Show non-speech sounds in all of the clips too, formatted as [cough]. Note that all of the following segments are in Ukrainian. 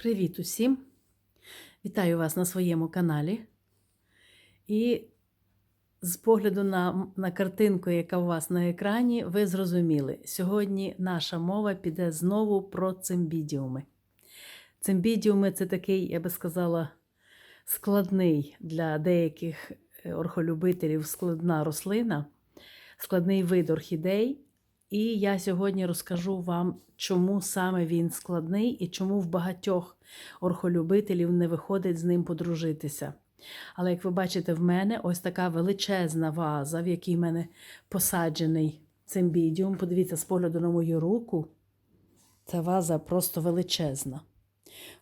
Привіт усім! Вітаю вас на своєму каналі. І з погляду на, на картинку, яка у вас на екрані, ви зрозуміли, сьогодні наша мова піде знову про цимбідіуми. Цимбідіуми це такий, я би сказала, складний для деяких е, орхолюбителів складна рослина, складний вид орхідей. І я сьогодні розкажу вам, чому саме він складний і чому в багатьох орхолюбителів не виходить з ним подружитися. Але як ви бачите, в мене ось така величезна ваза, в якій в мене посаджений цимбідіум. Подивіться, з погляду на мою руку, ця ваза просто величезна.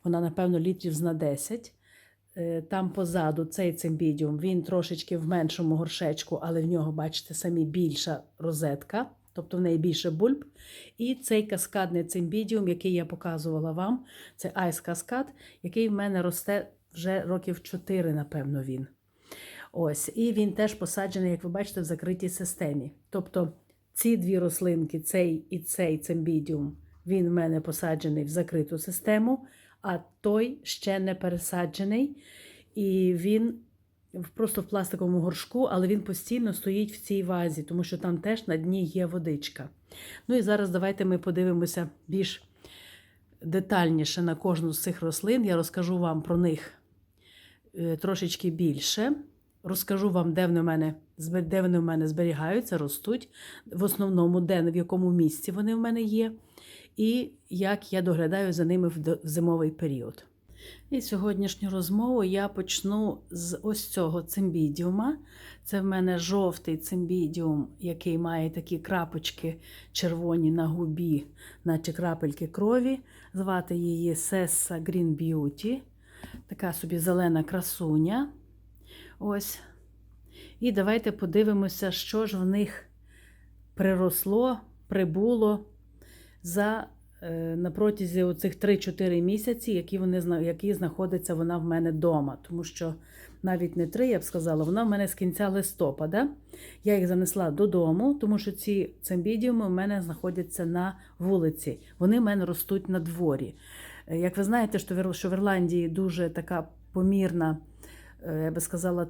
Вона, напевно, літрів на 10. Е, Там позаду цей цимбідіум, він трошечки в меншому горшечку, але в нього, бачите, самі більша розетка тобто в неї більше бульб. І цей каскадний цимбідіум, який я показувала вам, це айс каскад, який в мене росте вже років 4, напевно, він. Ось, І він теж посаджений, як ви бачите, в закритій системі. Тобто ці дві рослинки, цей і цей цимбідіум, він в мене посаджений в закриту систему, а той ще не пересаджений. І він просто в пластиковому горшку, але він постійно стоїть в цій вазі, тому що там теж на дні є водичка. Ну і зараз давайте ми подивимося більш детальніше на кожну з цих рослин. Я розкажу вам про них е, трошечки більше. Розкажу вам, де вони в мене де вони в мене зберігаються, ростуть, в основному, де в якому місці вони в мене є, і як я доглядаю за ними в зимовий період. І сьогоднішню розмову я почну з ось цього цимбідіума. Це в мене жовтий цимбідіум, який має такі крапочки червоні на губі, наче крапельки крові. Звати її Sessa Green Beauty. Така собі зелена красуня. Ось. І давайте подивимося, що ж в них приросло, прибуло за на протязі оцих 3-4 місяці, які вони які знаходиться вона в мене вдома. Тому що навіть не 3, я б сказала, вона в мене з кінця листопада. Я їх занесла додому, тому що ці цимбідіуми в мене знаходяться на вулиці. Вони в мене ростуть на дворі. Е, як ви знаєте, що в Ірландії дуже така помірна, е, я би сказала,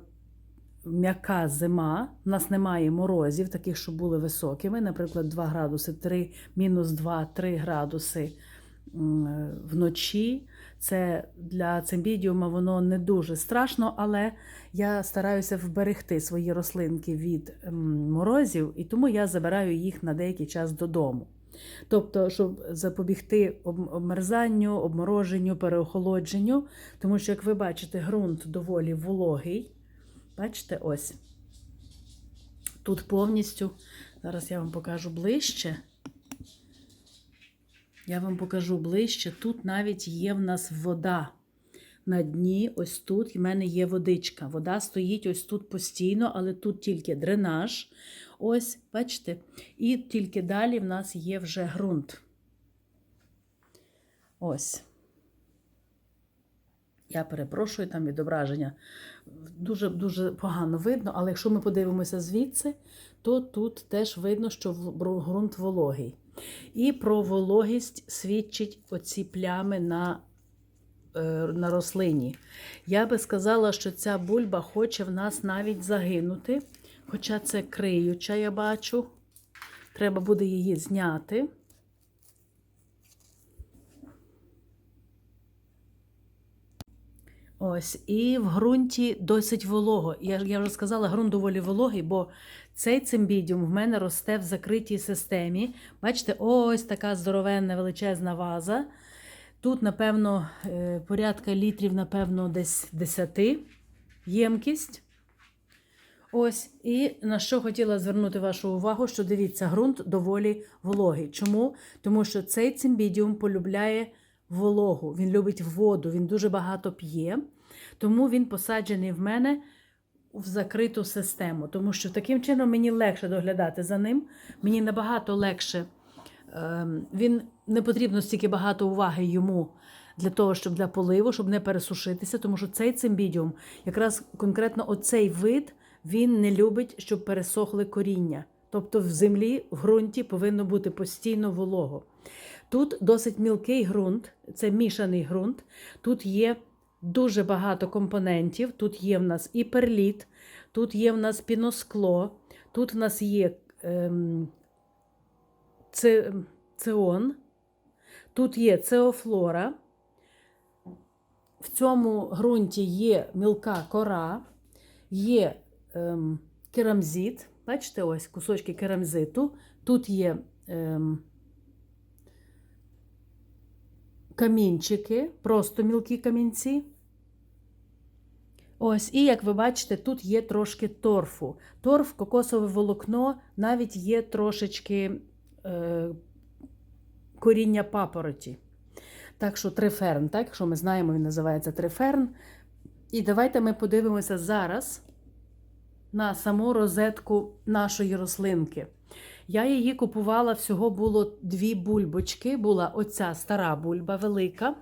м'яка зима, у нас немає морозів, таких, що були високими, наприклад, 2 градуси, 3, мінус 2-3 градуси вночі. Це для цимбідіума воно не дуже страшно, але я стараюся вберегти свої рослинки від морозів, і тому я забираю їх на деякий час додому. Тобто, щоб запобігти обмерзанню, обмороженню, переохолодженню, тому що, як ви бачите, ґрунт доволі вологий. Бачите, ось. Тут повністю, зараз я вам покажу ближче. Я вам покажу ближче. Тут навіть є в нас вода. На дні, ось тут в мене є водичка. Вода стоїть ось тут постійно, але тут тільки дренаж. Ось, бачите? І тільки далі в нас є вже ґрунт. Ось. Я перепрошую, там відображення дуже дуже погано видно, але якщо ми подивимося звідси, то тут теж видно, що ґрунт вологий. І про вологість свідчить оці плями на е, на рослині. Я би сказала, що ця бульба хоче в нас навіть загинути, хоча це криюча, я бачу. Треба буде її зняти. Ось, І в ґрунті досить волого. Я я вже сказала, ґрунт доволі вологий, бо цей цимбідіум в мене росте в закритій системі. Бачите, ось така здоровенна величезна ваза. Тут, напевно, е, порядка літрів, напевно, десь 10 ємкість. Ось, і на що хотіла звернути вашу увагу, що дивіться, ґрунт доволі вологий. Чому? Тому що цей цимбідіум полюбляє вологу, він любить воду, він дуже багато п'є, тому він посаджений в мене в закриту систему. Тому що таким чином мені легше доглядати за ним, мені набагато легше. Ем, він не потрібно стільки багато уваги йому для того, щоб для поливу, щоб не пересушитися, тому що цей цимбідіум, якраз конкретно оцей вид, він не любить, щоб пересохли коріння. Тобто в землі, в ґрунті повинно бути постійно волого. Тут досить мілкий ґрунт, це мішаний ґрунт. Тут є дуже багато компонентів. Тут є в нас і перліт, тут є в нас піноскло, тут в нас є ем, це, цеон, тут є цеофлора. В цьому ґрунті є мілка кора, є ем, керамзит. Бачите, ось кусочки керамзиту. Тут є ем, камінчики, просто мілкі камінці. Ось, і як ви бачите, тут є трошки торфу. Торф, кокосове волокно, навіть є трошечки е, коріння папороті. Так що триферн, так, якщо ми знаємо, він називається триферн. І давайте ми подивимося зараз на саму розетку нашої рослинки. Я її купувала, всього було дві бульбочки. Була оця стара бульба велика.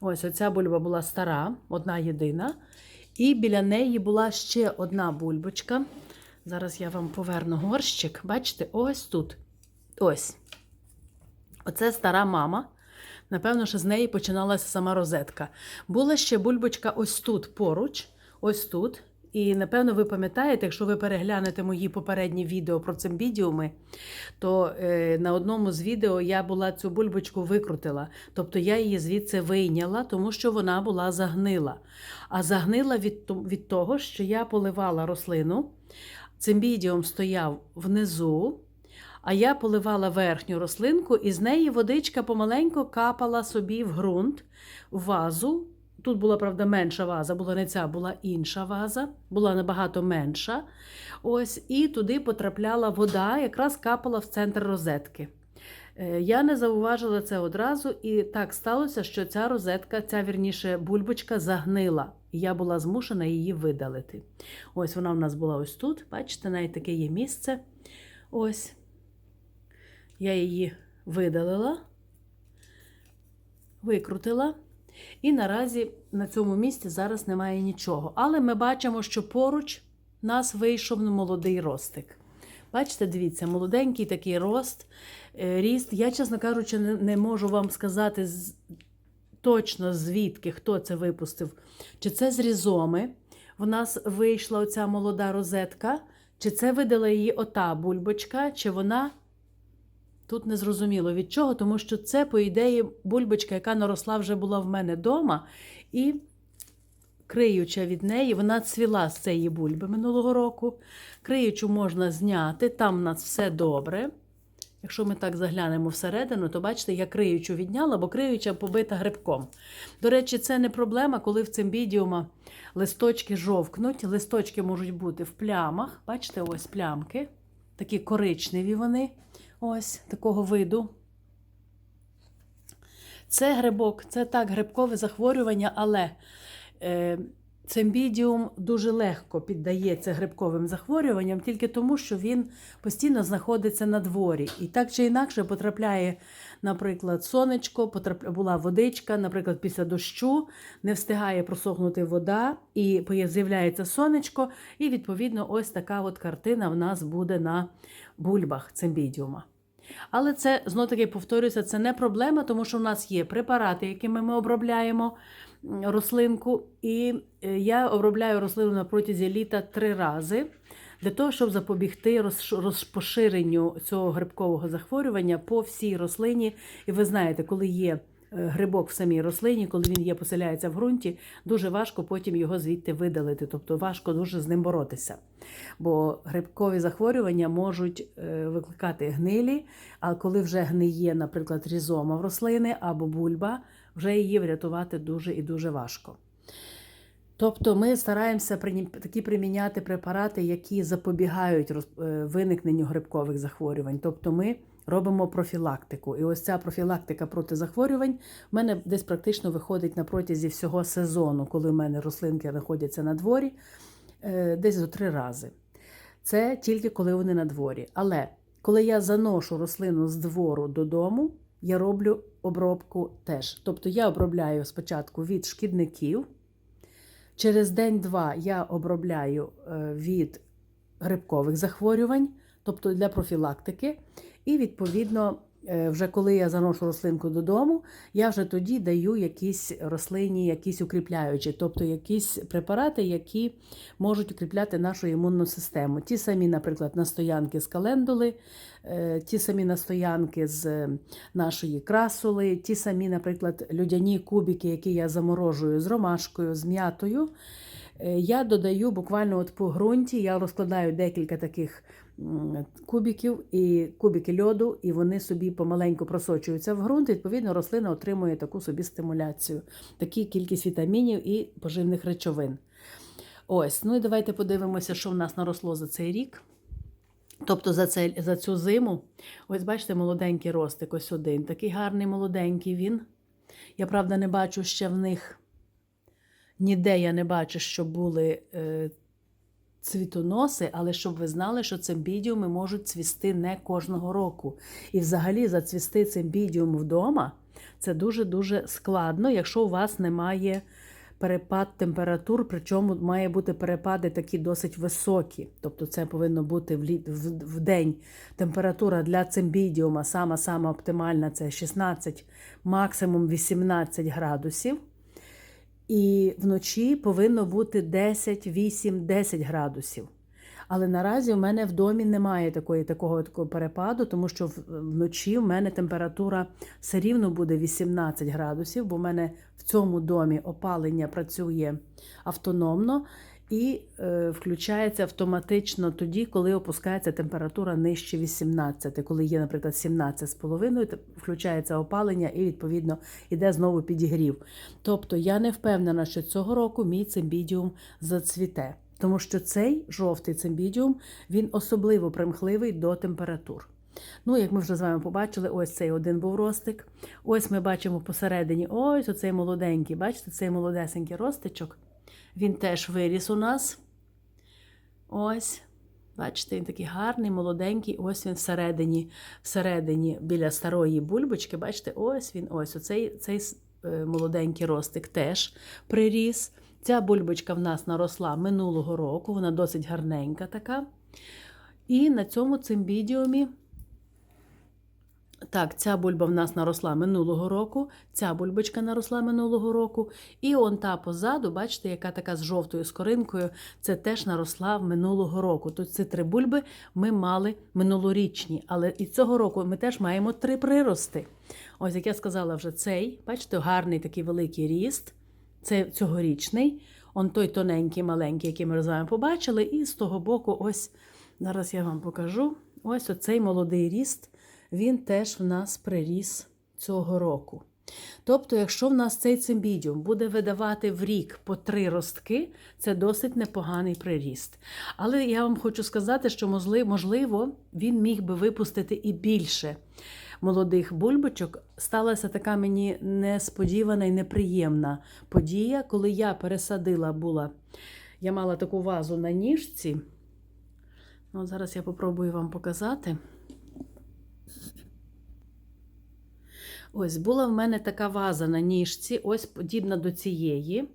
Ось оця бульба була стара, одна єдина. І біля неї була ще одна бульбочка. Зараз я вам поверну горщик. Бачите, ось тут. Ось. Оце стара мама. Напевно, що з неї починалася сама розетка. Була ще бульбочка ось тут поруч, ось тут. І напевно ви пам'ятаєте, якщо ви переглянете мої попередні відео про цимбідіуми, то е, на одному з відео я була цю бульбочку викрутила. Тобто я її звідси вийняла, тому що вона була загнила. А загнила від, від того, що я поливала рослину. Цимбідіум стояв внизу, а я поливала верхню рослинку, і з неї водичка помаленьку капала собі в ґрунт, в вазу. Тут була, правда, менша ваза, була не ця, була інша ваза, була набагато менша. Ось, і туди потрапляла вода, якраз капала в центр розетки. Е, Я не зауважила це одразу, і так сталося, що ця розетка, ця вірніше бульбочка загнила. І я була змушена її видалити. Ось вона в нас була ось тут. Бачите, навіть таке є місце. Ось. Я її видалила, викрутила. І наразі на цьому місці зараз немає нічого. Але ми бачимо, що поруч нас вийшов молодий ростик. Бачите, дивіться, молоденький такий рост, е, ріст. Я, чесно кажучи, не, можу вам сказати точно звідки, хто це випустив. Чи це з різоми в нас вийшла оця молода розетка, чи це видала її ота бульбочка, чи вона Тут не зрозуміло від чого, тому що це, по ідеї, бульбочка, яка наросла вже була в мене вдома, і криюча від неї, вона цвіла з цієї бульби минулого року. Криючу можна зняти, там в нас все добре. Якщо ми так заглянемо всередину, то бачите, я криючу відняла, бо криюча побита грибком. До речі, це не проблема, коли в цимбідіума листочки жовкнуть. Листочки можуть бути в плямах. Бачите, ось плямки, такі коричневі вони. Ось такого виду. Це грибок, це так грибкове захворювання, але е, цимбідіум дуже легко піддається грибковим захворюванням тільки тому, що він постійно знаходиться на дворі. І так чи інакше потрапляє, наприклад, сонечко, потрапля... була водичка, наприклад, після дощу, не встигає просохнути вода, і з'являється сонечко, і відповідно ось така от картина в нас буде на бульбах цимбідіума. Але це знов таки повторюся, це не проблема, тому що в нас є препарати, якими ми обробляємо рослинку. І е, я обробляю рослину на протязі літа три рази для того, щоб запобігти розпоширенню цього грибкового захворювання по всій рослині. І ви знаєте, коли є грибок в самій рослині, коли він є, поселяється в ґрунті, дуже важко потім його звідти видалити, тобто важко дуже з ним боротися. Бо грибкові захворювання можуть е, викликати гнилі, а коли вже гниє, наприклад, різома в рослини або бульба, вже її врятувати дуже і дуже важко. Тобто ми стараємося такі приміняти препарати, які запобігають е, виникненню грибкових захворювань. Тобто ми робимо профілактику. І ось ця профілактика проти захворювань в мене десь практично виходить на протязі всього сезону, коли в мене рослинки знаходяться на дворі, е, десь до три рази. Це тільки коли вони на дворі. Але коли я заношу рослину з двору додому, я роблю обробку теж. Тобто я обробляю спочатку від шкідників. Через день-два я обробляю е, від грибкових захворювань, тобто для профілактики. І, відповідно, е, вже коли я заношу рослинку додому, я вже тоді даю якісь рослині, якісь укріпляючі, тобто якісь препарати, які можуть укріпляти нашу імунну систему. Ті самі, наприклад, настоянки з календули, е, ті самі настоянки з нашої красули, ті самі, наприклад, людяні кубики, які я заморожую з ромашкою, з м'ятою. Е, Я додаю буквально от по ґрунті, я розкладаю декілька таких кубиків і кубики льоду, і вони собі помаленьку просочуються в ґрунт. Відповідно, рослина отримує таку собі стимуляцію, таку кількість вітамінів і поживних речовин. Ось, ну і давайте подивимося, що в нас наросло за цей рік. Тобто за, це, за цю зиму, ось бачите, молоденький ростик, ось один. Такий гарний молоденький він. Я правда не бачу ще в них ніде я не бачу, що були е, цвітоноси, але щоб ви знали, що цимбідіуми можуть цвісти не кожного року. І взагалі зацвісти цимбідіум вдома це дуже-дуже складно, якщо у вас немає перепад температур, причому має бути перепади такі досить високі. Тобто це повинно бути в, в, в день температура для цимбідіума сама-сама оптимальна це 16, максимум 18 градусів. І вночі повинно бути 10, 8, 10 градусів. Але наразі в мене в домі немає такої, такого, такого перепаду, тому що вночі в мене температура все рівно буде 18 градусів, бо в мене в цьому домі опалення працює автономно і е, включається автоматично тоді, коли опускається температура нижче 18. Коли є, наприклад, 17,5, то включається опалення і, відповідно, іде знову підігрів. Тобто я не впевнена, що цього року мій цимбідіум зацвіте, тому що цей жовтий цимбідіум він особливо примхливий до температур. Ну, як ми вже з вами побачили, ось цей один був ростик. Ось ми бачимо посередині, ось оцей молоденький, бачите, цей молодесенький ростичок. Він теж виріс у нас. Ось. Бачите, він такий гарний, молоденький, ось він всередині, всередині біля старої бульбочки. Бачите, ось він, ось оцей цей е, молоденький ростик теж приріс. Ця бульбочка в нас наросла минулого року, вона досить гарненька така. І на цьому цимбідіумі, так, ця бульба в нас наросла минулого року, ця бульбочка наросла минулого року. І он та позаду, бачите, яка така з жовтою скоринкою, це теж наросла минулого року. Тут ці три бульби ми мали минулорічні, але і цього року ми теж маємо три прирости. Ось, як я сказала, вже цей, бачите, гарний такий великий ріст. Це цьогорічний. Он той тоненький, маленький, який ми з вами побачили. І з того боку, ось зараз я вам покажу. Ось оцей молодий ріст, він теж в нас приріс цього року. Тобто, якщо в нас цей цимбідіум буде видавати в рік по три ростки, це досить непоганий приріст. Але я вам хочу сказати, що можливо, він міг би випустити і більше молодих бульбочок. Сталася така мені несподівана і неприємна подія, коли я пересадила була. Я мала таку вазу на ніжці. Ну, зараз я попробую вам показати. Ось була в мене така ваза на ніжці, ось подібна до цієї.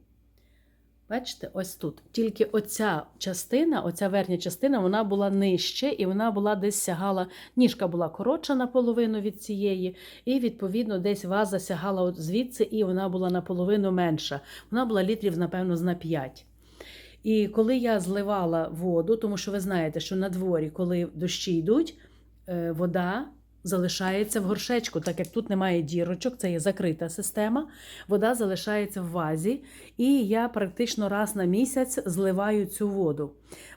Бачите, ось тут. Тільки оця частина, оця верхня частина, вона була нижче, і вона була десь сягала, ніжка була коротша наполовину від цієї, і, відповідно, десь ваза сягала от звідси, і вона була наполовину менша. Вона була літрів, напевно, на 5. І коли я зливала воду, тому що ви знаєте, що на дворі, коли дощі йдуть, е, вода залишається в горшечку, так як тут немає дірочок, це є закрита система, вода залишається в вазі, і я практично раз на місяць зливаю цю воду.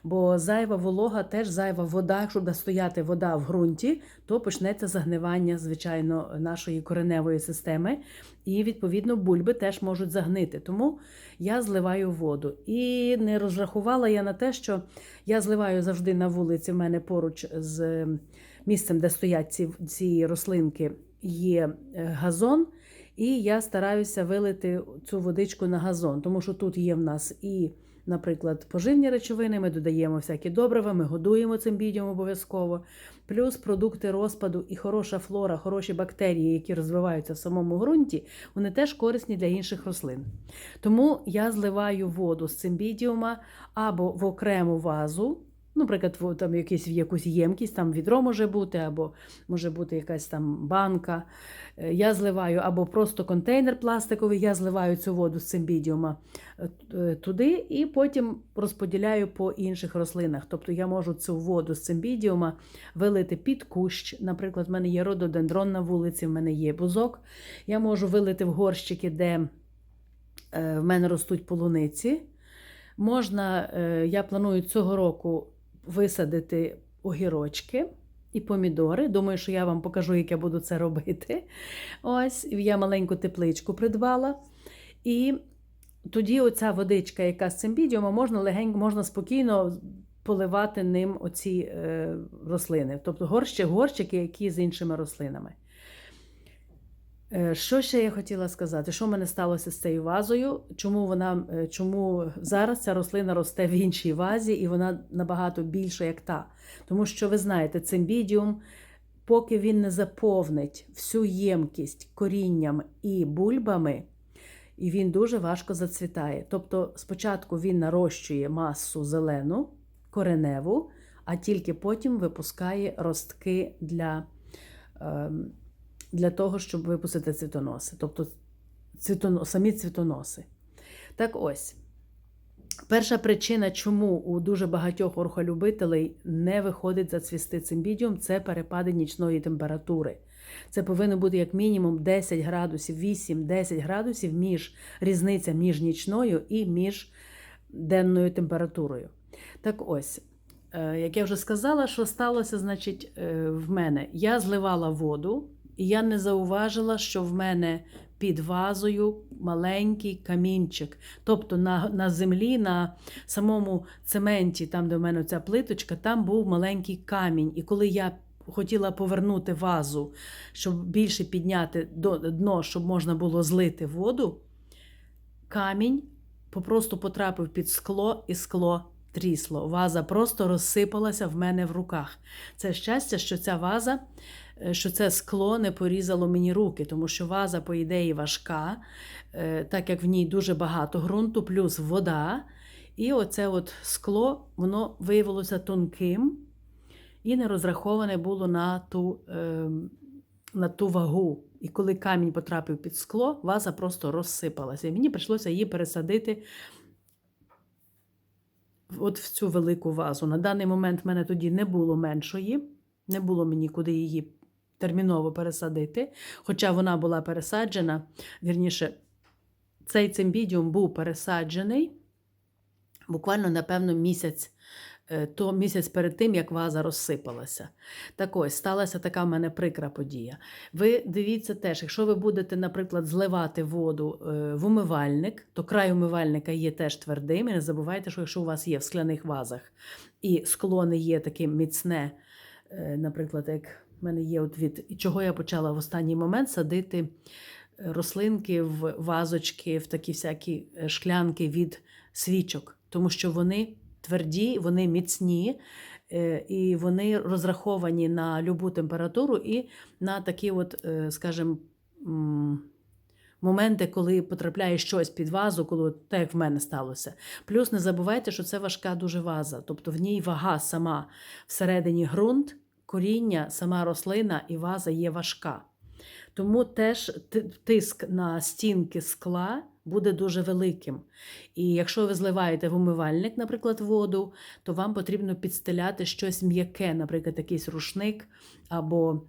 Бо зайва волога, теж зайва вода, якщо стояти вода в ґрунті, то почнеться загнивання, звичайно, нашої кореневої системи. І, відповідно, бульби теж можуть загнити. Тому я зливаю воду. І не розрахувала я на те, що я зливаю завжди на вулиці. В мене поруч з місцем, де стоять ці, ці рослинки, є е, газон. І я стараюся вилити цю водичку на газон, тому що тут є в нас і, наприклад, поживні речовини, ми додаємо всякі добрива, ми годуємо цим бідіум обов'язково, плюс продукти розпаду і хороша флора, хороші бактерії, які розвиваються в самому ґрунті, вони теж корисні для інших рослин. Тому я зливаю воду з цимбідіума або в окрему вазу. Наприклад, там якийсь, якусь ємкість, там відро може бути, або може бути якась там банка. Е, Я зливаю або просто контейнер пластиковий, я зливаю цю воду з цимбідіума е, е, туди і потім розподіляю по інших рослинах. Тобто я можу цю воду з цимбідіума вилити під кущ. Наприклад, в мене є рододендрон на вулиці, в мене є бузок. Я можу вилити в горщики, де в мене ростуть полуниці. Можна, я планую цього року висадити огірочки і помідори. Думаю, що я вам покажу, як я буду це робити. Ось, я маленьку тепличку придбала. І тоді оця водичка, яка з цим бідіумом, можна легенько, можна спокійно поливати ним оці е, рослини. Тобто горщики, горщики, які з іншими рослинами. Е, Що ще я хотіла сказати? Що в мене сталося з цією вазою? Чому вона е, чому зараз ця рослина росте в іншій вазі і вона набагато більша, як та? Тому що ви знаєте, цимбідіум, поки він не заповнить всю ємкість корінням і бульбами, і він дуже важко зацвітає. Тобто, спочатку він нарощує масу зелену, кореневу, а тільки потім випускає ростки для. ем, для того, щоб випустити цвітоноси, тобто цвітоно, самі цвітоноси. Так ось, перша причина, чому у дуже багатьох орхолюбителей не виходить зацвісти цимбідіум, це перепади нічної температури. Це повинно бути як мінімум 10 градусів, 8-10 градусів між різниця між нічною і між денною температурою. Так ось, е, як я вже сказала, що сталося, значить, е, в мене я зливала воду, і я не зауважила, що в мене під вазою маленький камінчик. Тобто на, на землі, на самому цементі, там, де в мене ця плиточка, там був маленький камінь. І коли я хотіла повернути вазу, щоб більше підняти дно, щоб можна було злити воду, камінь попросту потрапив під скло, і скло трісло. Ваза просто розсипалася в мене в руках. Це щастя, що ця ваза, що це скло не порізало мені руки, тому що ваза, по ідеї, важка, е, так як в ній дуже багато ґрунту, плюс вода. І оце от скло, воно виявилося тонким і не розраховане було на ту, е, на ту вагу. І коли камінь потрапив під скло, ваза просто розсипалася. І мені прийшлося її пересадити от в цю велику вазу. На даний момент в мене тоді не було меншої, не було мені куди її терміново пересадити. Хоча вона була пересаджена, вірніше, цей цимбідіум був пересаджений буквально, напевно, місяць. е, То місяць перед тим, як ваза розсипалася. Так ось сталася така в мене прикра подія. Ви дивіться теж, якщо ви будете, наприклад, зливати воду е, в умивальник, то край умивальника є теж твердим. І не забувайте, що якщо у вас є в скляних вазах і скло не є таким міцне, е, наприклад, як в мене є от від чого я почала в останній момент садити е, рослинки в вазочки, в такі всякі е, шклянки від свічок, тому що вони тверді, вони міцні. е, І вони розраховані на любу температуру і на такі, от, скажімо, моменти, коли потрапляє щось під вазу, коли так як в мене сталося. Плюс не забувайте, що це важка дуже ваза, тобто в ній вага сама всередині ґрунт, коріння, сама рослина і ваза є важка. Тому теж тиск на стінки скла буде дуже великим. І якщо ви зливаєте в умивальник, наприклад, воду, то вам потрібно підстеляти щось м'яке, наприклад, якийсь рушник, або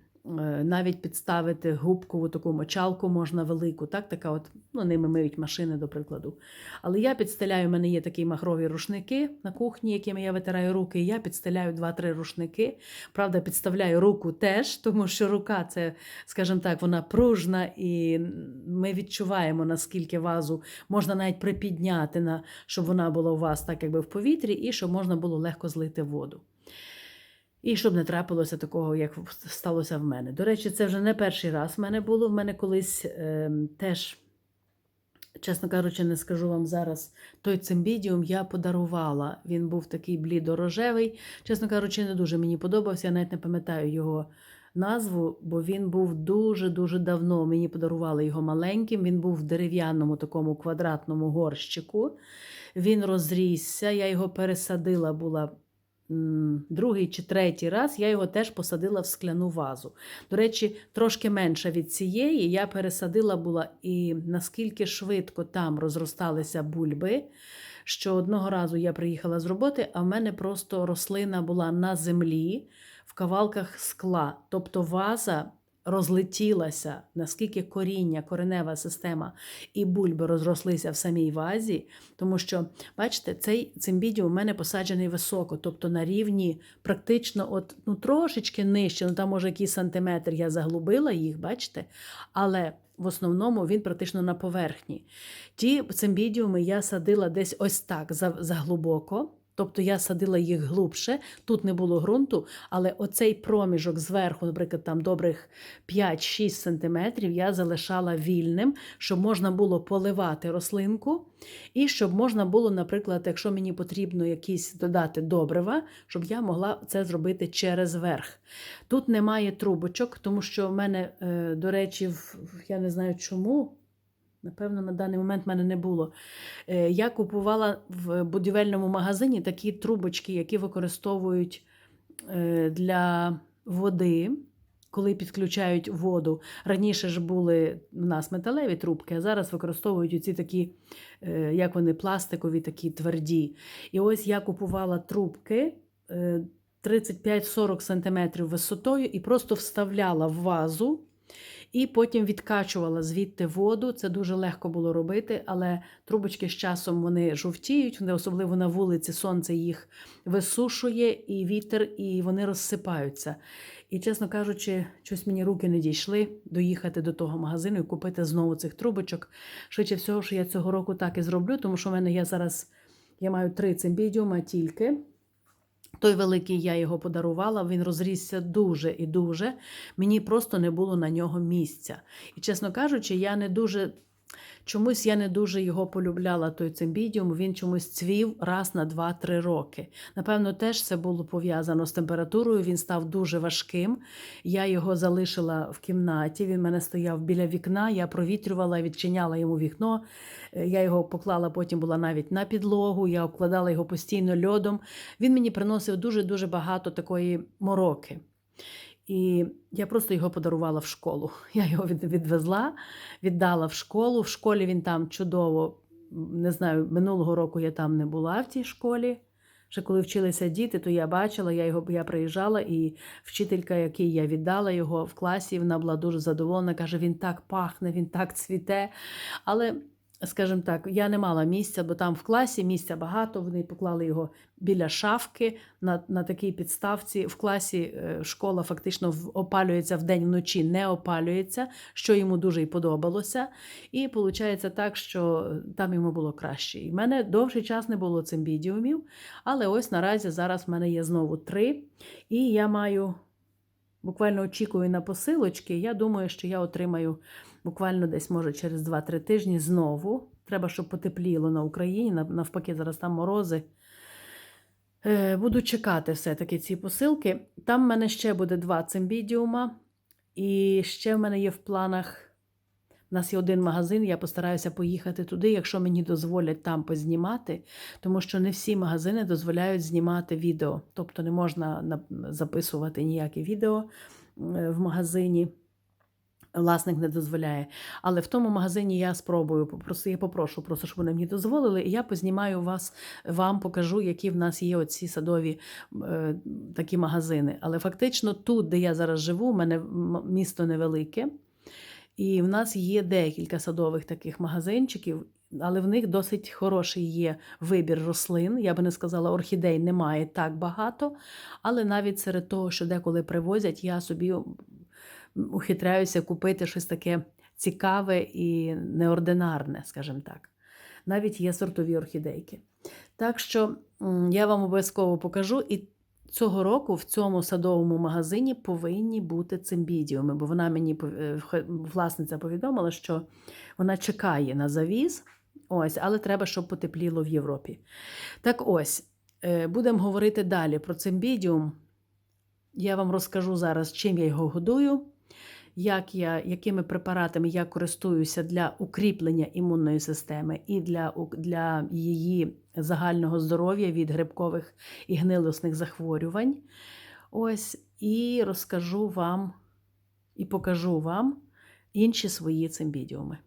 навіть підставити губкову таку мочалку можна велику, так, така от, ну, ними миють машини, до прикладу. Але я підстеляю, в мене є такі махрові рушники на кухні, якими я витираю руки. і Я підстеляю 2-3 рушники. Правда, підставляю руку теж, тому що рука це, скажімо так, вона пружна, і ми відчуваємо, наскільки вазу можна навіть припідняти, на, щоб вона була у вас так, якби в повітрі, і щоб можна було легко злити воду. І щоб не трапилося такого, як сталося в мене. До речі, це вже не перший раз в мене було. В мене колись е, теж, чесно кажучи, не скажу вам зараз, той цимбідіум я подарувала. Він був такий блідорожевий. Чесно кажучи, не дуже мені подобався. Я навіть не пам'ятаю його назву, бо він був дуже-дуже давно. Мені подарували його маленьким. Він був в дерев'яному такому квадратному горщику. Він розрісся, я його пересадила була другий чи третій раз я його теж посадила в скляну вазу. До речі, трошки менша від цієї я пересадила була, і наскільки швидко там розросталися бульби, що одного разу я приїхала з роботи, а в мене просто рослина була на землі в кавалках скла. Тобто ваза розлетілася, наскільки коріння, коренева система і бульби розрослися в самій вазі, тому що, бачите, цей цимбідіум у мене посаджений високо, тобто на рівні практично от, ну, трошечки нижче, ну там може якийсь сантиметр я заглубила їх, бачите, але в основному він практично на поверхні. Ті цимбідіуми я садила десь ось так за- заглибоко. Тобто я садила їх глубше, тут не було ґрунту, але оцей проміжок зверху, наприклад, там добрих 5-6 сантиметрів я залишала вільним, щоб можна було поливати рослинку, і щоб можна було, наприклад, якщо мені потрібно якісь додати добрива, щоб я могла це зробити через верх. Тут немає трубочок, тому що в мене, е, до речі, я не знаю чому. Напевно, на даний момент в мене не було. Е, Я купувала в будівельному магазині такі трубочки, які використовують е, для води, коли підключають воду. Раніше ж були в нас металеві трубки, а зараз використовують ці такі, е, як вони, пластикові, такі тверді. І ось я купувала трубки. е, 35-40 см висотою і просто вставляла в вазу і потім відкачувала звідти воду. Це дуже легко було робити, але трубочки з часом вони жовтіють, вони особливо на вулиці сонце їх висушує, і вітер, і вони розсипаються. І, чесно кажучи, щось мені руки не дійшли доїхати до того магазину і купити знову цих трубочок. Швидше всього, що я цього року так і зроблю, тому що в мене є зараз я маю три цимбідіума тільки. Той великий я його подарувала, він розрісся дуже і дуже. Мені просто не було на нього місця. І, чесно кажучи, я не дуже. Чомусь я не дуже його полюбляла, той цимбідіум, він чомусь цвів раз на 2-3 роки. Напевно, теж це було пов'язано з температурою, він став дуже важким. Я його залишила в кімнаті, він мене стояв біля вікна, я провітрювала, відчиняла йому вікно. Е, Я його поклала, потім була навіть на підлогу, я обкладала його постійно льодом. Він мені приносив дуже-дуже багато такої мороки. І я просто його подарувала в школу. [laughs] Я його відвезла, віддала в школу. В школі він там чудово, не знаю, минулого року я там не була в тій школі. Ще коли вчилися діти, то я бачила, я його я приїжджала, і вчителька, якій я віддала його в класі, вона була дуже задоволена. каже: він так пахне, він так цвіте. Але, скажімо так, я не мала місця, бо там в класі місця багато. Вони поклали його біля шафки на, на такій підставці. В класі е, школа фактично опалюється вдень вночі, не опалюється, що йому дуже й подобалося. І виходить так, що там йому було краще. І в мене довший час не було цимбідіумів, але ось наразі зараз в мене є знову три. І я маю буквально очікую на посилочки. Я думаю, що я отримаю буквально десь, може, через 2-3 тижні знову. Треба, щоб потепліло на Україні. Навпаки, зараз там морози. Е, Буду чекати все-таки ці посилки. Там в мене ще буде два цимбідіума. І ще в мене є в планах. У нас є один магазин, я постараюся поїхати туди, якщо мені дозволять там познімати, тому що не всі магазини дозволяють знімати відео. Тобто не можна записувати ніякі відео е, в магазині. Власник не дозволяє. Але в тому магазині я спробую попросу, я попрошу просто, щоб вони мені дозволили, і я познімаю вас, вам покажу, які в нас є оці садові е, такі магазини. Але фактично тут, де я зараз живу, у мене місто невелике, і в нас є декілька садових таких магазинчиків. Але в них досить хороший є вибір рослин. Я би не сказала, орхідей немає так багато. Але навіть серед того, що деколи привозять, я собі ухитряюся купити щось таке цікаве і неординарне, скажімо так. Навіть є сортові орхідейки. Так що я вам обов'язково покажу. І цього року в цьому садовому магазині повинні бути цимбідіуми, бо вона мені е, власниця повідомила, що вона чекає на завіз, ось, але треба, щоб потепліло в Європі. Так ось, е, будемо говорити далі про цимбідіум. Я вам розкажу зараз, чим я його годую. Як я, якими препаратами я користуюся для укріплення імунної системи і для, для її загального здоров'я від грибкових і гнилосних захворювань. Ось, і розкажу вам і покажу вам інші свої цимбідіуми.